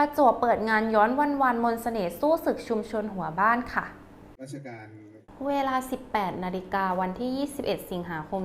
ประจวบเปิดงานย้อนวันวานมนเสน่ห์สู้ศึกชุมชนหัวบ้านค่ะ ราชการ เวลา 18 นาฬิกาวันที่ 21 สิงหาคม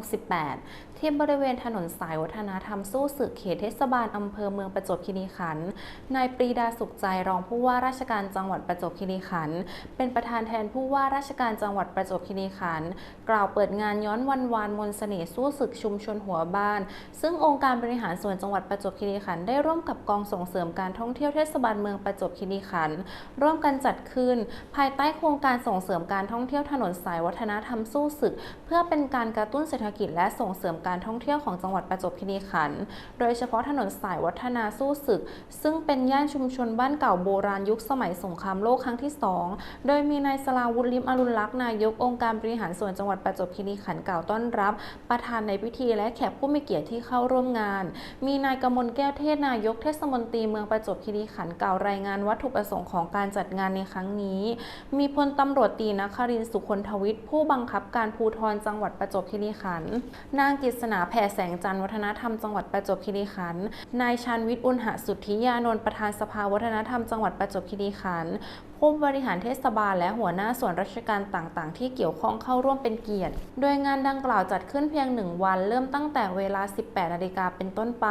2568 ที่บริเวณถนนสายวัฒนธรรมสู้ศึกเขตเทศบาลอำเภอเมืองประจวบคีรีขันธ์ นายปรีดาสุขใจรองผู้ว่าราชการจังหวัดประจวบคีรีขันธ์ เป็นประธานแทนผู้ว่าราชการจังหวัดประจวบคีรีขันธ์ กล่าวเปิดงานย้อนวันวานมนเสน่ห์สู้ศึกชุมชนหัวบ้าน ซึ่งองค์การบริหารส่วนจังหวัดประจวบคีรีขันธ์ได้ร่วมกับกองส่งเสริมการท่องเที่ยวเทศบาลเมืองประจวบคีรีขันธ์ร่วมกันจัดขึ้นภายใต้โครงการส่งเสริมการท่องเที่ยวถนนสายวัฒนธรรมสู้ศึก เพื่อเป็นการกระตุ้นเศรษฐกิจและส่งเสริมการท่องเที่ยวของจังหวัดประจวบคีรีขันธ์ โดยเฉพาะถนนสายวัฒนาสู้ศึก ซึ่งเป็นย่านชุมชนบ้านเก่าโบราณยุคสมัยสงครามโลกครั้งที่ 2 โดยมีนายสลาวุฒิลิมอรุณลักษณ์นายกองค์การบริหารส่วนจังหวัดประจวบคีรีขันธ์กล่าวต้อนรับ ประธานในพิธีและแขกผู้มีเกียรติที่เข้าร่วมงาน มีนายกมลแก้วเทศนายกเทศมนตรีเมืองประจวบคีรีขันธ์กล่าวรายงานวัตถุประสงค์ของการจัดงานในครั้งนี้มีพลตำรวจตีนครินสุคนทวิทย์ผู้บังคับการภูธรจังหวัดประจวบคีรีขันธ์นางกฤษณาแผ่แสงจันทร์วัฒนธรรมจังหวัดประจวบคีรีขันธ์นายชันวิทย์อุณหสุทธิยานนท์ประธานสภาวัฒนธรรมจังหวัดประจวบคีรีขันธ์ ผู้บริหารเทศบาลและหัวหน้าส่วนราชการต่างๆ ที่เกี่ยวข้องเข้าร่วมเป็นเกียรติ โดยงานดังกล่าวจัดขึ้นเพียงหนึ่งวัน เริ่มตั้งแต่เวลา 18 นาฬิกาเป็นต้นไป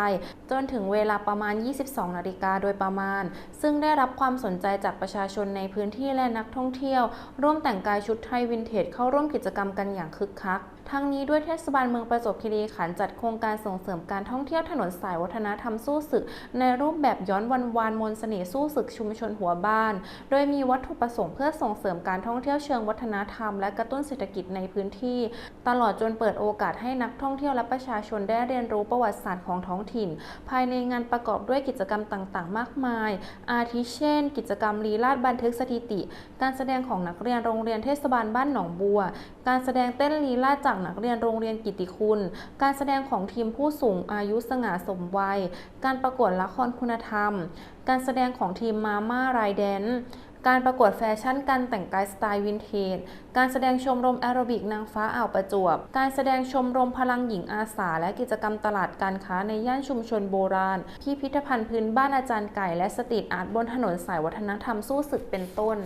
จนถึงเวลาประมาณ 22 นาฬิกาโดยประมาณ ซึ่งได้รับความสนใจจากประชาชนในพื้นที่และนักท่องเที่ยว ร่วมแต่งกายชุดไทยวินเทจเข้าร่วมกิจกรรมกันอย่างคึกคัก ทั้งนี้ด้วยเทศบาลเมืองประจวบคีรีขันธ์จัดโครงการส่งเสริมการท่องเที่ยวถนนสายวัฒนธรรมสู้ศึก ในรูปแบบย้อนวันวานมนต์เสน่ห์สู้ศึกชุมชนหัวบ้าน โดยมีวัตถุประสงค์เพื่อส่งเสริมการท่องเที่ยวเชิงวัฒนธรรม และกระตุ้นเศรษฐกิจในพื้นที่ ตลอดจนเปิดโอกาสให้นักท่องเที่ยวและประชาชนได้เรียนรู้ประวัติศาสตร์ของท้องถิ่น ภายในงานประกอบด้วยกิจกรรมต่างๆ มากมาย อาทิเช่น กิจกรรมลีลาดบันทึกสถิติ การแสดงของนักเรียนโรงเรียนเทศบาลบ้านหนองบัว การแสดงเต้นลีลาดจากนักเรียนโรงเรียนกิติคุณ การแสดงของทีมผู้สูงอายุสง่าสมวัย การประกวดละครคุณธรรม การแสดงของทีมมาม่ารายแดนการประกวดแฟชั่นการแต่งกายสไตล์วินเทจ การแสดงชมรมแอโรบิกนางฟ้าอ่าวประจวบ การแสดงชมรมพลังหญิงอาสา และกิจกรรมตลาดการค้าในย่านชุมชนโบราณ พิพิธภัณฑ์พื้นบ้านอาจารย์ไก่และสตรีทอาร์ตบนถนนสายวัฒนธรรมสู้ศึกเป็นต้น